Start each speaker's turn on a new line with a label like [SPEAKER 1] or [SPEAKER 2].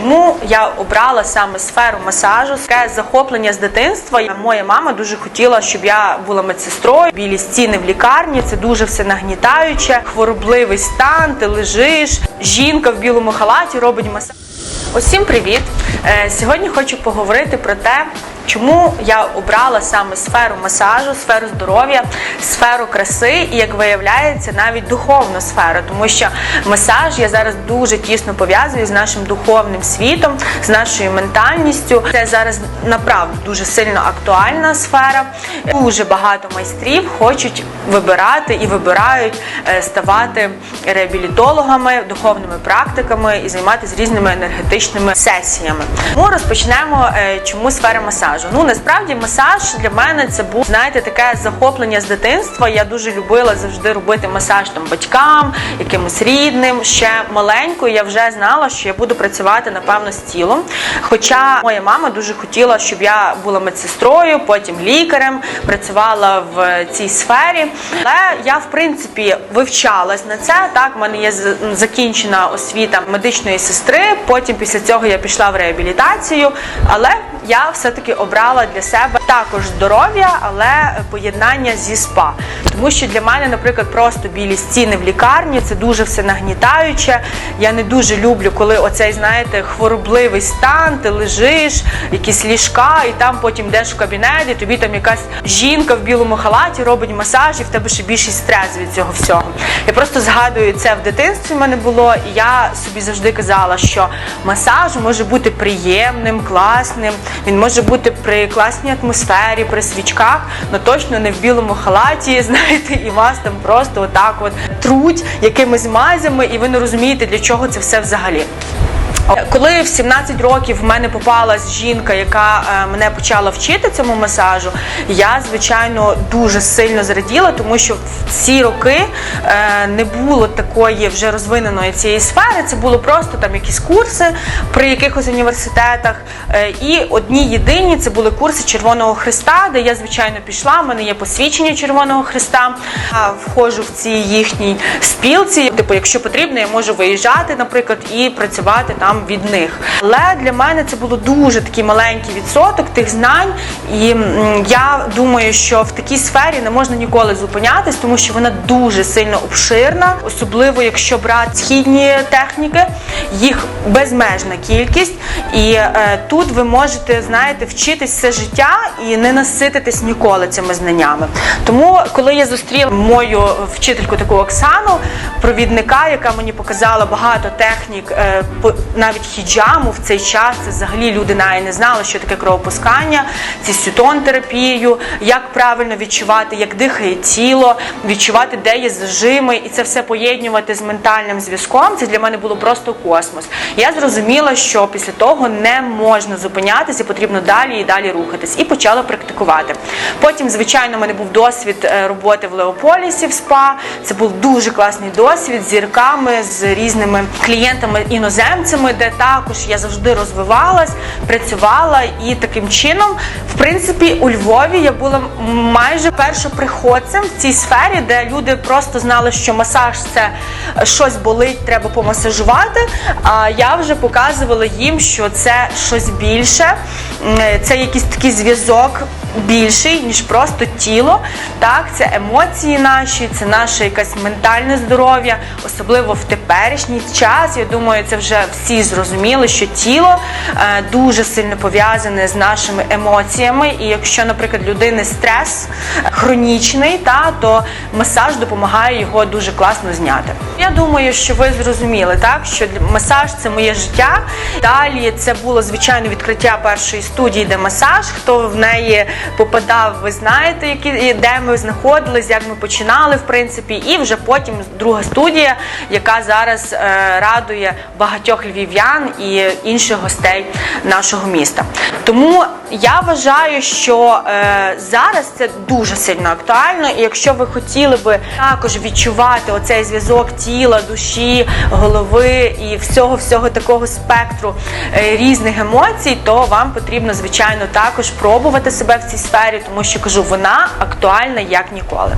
[SPEAKER 1] Тому я обрала саме сферу масажу, таке захоплення з дитинства. Моя мама дуже хотіла, щоб я була медсестрою. Білі стіни в лікарні це дуже все нагнітаюче, хворобливий стан. Ти лежиш. Жінка в білому халаті робить масаж. Усім привіт! Е, Сьогодні хочу поговорити про те, чому я обрала саме сферу масажу, сферу здоров'я, сферу краси і, як виявляється, навіть духовну сферу, тому що масаж я зараз дуже тісно пов'язую з нашим духовним світом, з нашою ментальністю. Це зараз направду дуже сильно актуальна сфера. Дуже багато майстрів хочуть вибирати і вибирають е, ставати реабілітологами, духовними практиками і займатися різними енергетичними сесіями. Тому розпочнемо, е, чому сфера масажу. Ну насправді масаж для мене це був знаєте таке захоплення з дитинства. Я дуже любила завжди робити масаж там батькам, якимось рідним. Ще маленькою я вже знала, що я буду працювати напевно з тілом. Хоча моя мама дуже хотіла, щоб я була медсестрою, потім лікарем, працювала в цій сфері. Але я, в принципі, вивчалась на це. Так, в мене є закінчена освіта медичної сестри. Потім після цього я пішла в реабілітацію. Але я все-таки обрала для себе також здоров'я, але поєднання зі спа. Тому що для мене, наприклад, просто білі стіни в лікарні це дуже все нагнітаюче. Я не дуже люблю, коли оцей, знаєте, хворобливий стан, ти лежиш, якісь ліжка, і там потім йдеш в кабінет, і тобі там якась жінка в білому халаті робить масаж, і в тебе ще більший стрес від цього всього. Я просто згадую це в дитинстві в мене було, і я собі завжди казала, що масаж може бути приємним, класним. Він може бути при класній атмосфері, при свічках, але точно не в білому халаті, знаєте, і вас там просто отак от труть якимись мазями, і ви не розумієте, для чого це все взагалі. Коли в 17 років в мене попалась жінка, яка е, мене почала вчити цьому масажу, я звичайно дуже сильно зраділа, тому що в ці роки е, не було такої вже розвиненої цієї сфери. Це було просто там якісь курси при якихось університетах. Е, І одні єдині це були курси Червоного Христа, де я звичайно пішла. У мене є посвідчення Червоного Христа. Я входжу в цій їхній спілці. Типу, якщо потрібно, я можу виїжджати, наприклад, і працювати там від них. Але для мене це було дуже такий маленький відсоток тих знань. І я думаю, що в такій сфері не можна ніколи зупинятись, тому що вона дуже сильно обширна, особливо якщо брати східні техніки, їх безмежна кількість. І е, тут ви можете, знаєте, вчитись все життя і не насититись ніколи цими знаннями. Тому, коли я зустріла мою вчительку таку Оксану, провідника, яка мені показала багато технік, е, по- навіть хіджаму в цей час, взагалі люди навіть не знали, що таке кровопускання, ці сютон терапію, як правильно відчувати, як дихає тіло, відчувати, де є зажими, і це все поєднувати з ментальним зв'язком. Це для мене було просто космос. Я зрозуміла, що після того не можна зупинятися, потрібно далі і далі рухатись, і почала практикувати. Потім, звичайно, в мене був досвід е, роботи в Леополісі в СПА. Це був дуже класний досвід з зірками, з різними клієнтами де також я завжди розвивалась, працювала і таким чином, в принципі, у Львові я була майже першоприходцем в цій сфері, де люди просто знали, що масаж це щось болить, треба помасажувати. А я вже показувала їм, що це щось більше, це якийсь такий зв'язок більший, ніж просто тіло. Так, це емоції наші, це наше якесь ментальне здоров'я, особливо в теперішній час. Я думаю, це вже всі зрозуміли, що тіло е, дуже сильно пов'язане з нашими емоціями. І якщо, наприклад, людини стрес хронічний, та то масаж допомагає його дуже класно зняти. Я думаю, що ви зрозуміли, так що масаж це моє життя. Далі це було звичайно відкриття першої студії, де масаж. Хто в неї попадав, ви знаєте, які де ми знаходились, як ми починали, в принципі, і вже потім друга студія, яка зараз е, радує багатьох львів'ян і інших гостей нашого міста. Тому я вважаю, що е, зараз це дуже сильно актуально, і якщо ви хотіли би також відчувати оцей зв'язок тіла, душі, голови і всього всього такого спектру е, різних емоцій, то вам потрібно звичайно також пробувати себе в цій сфері, тому що кажу, вона актуальна як ніколи.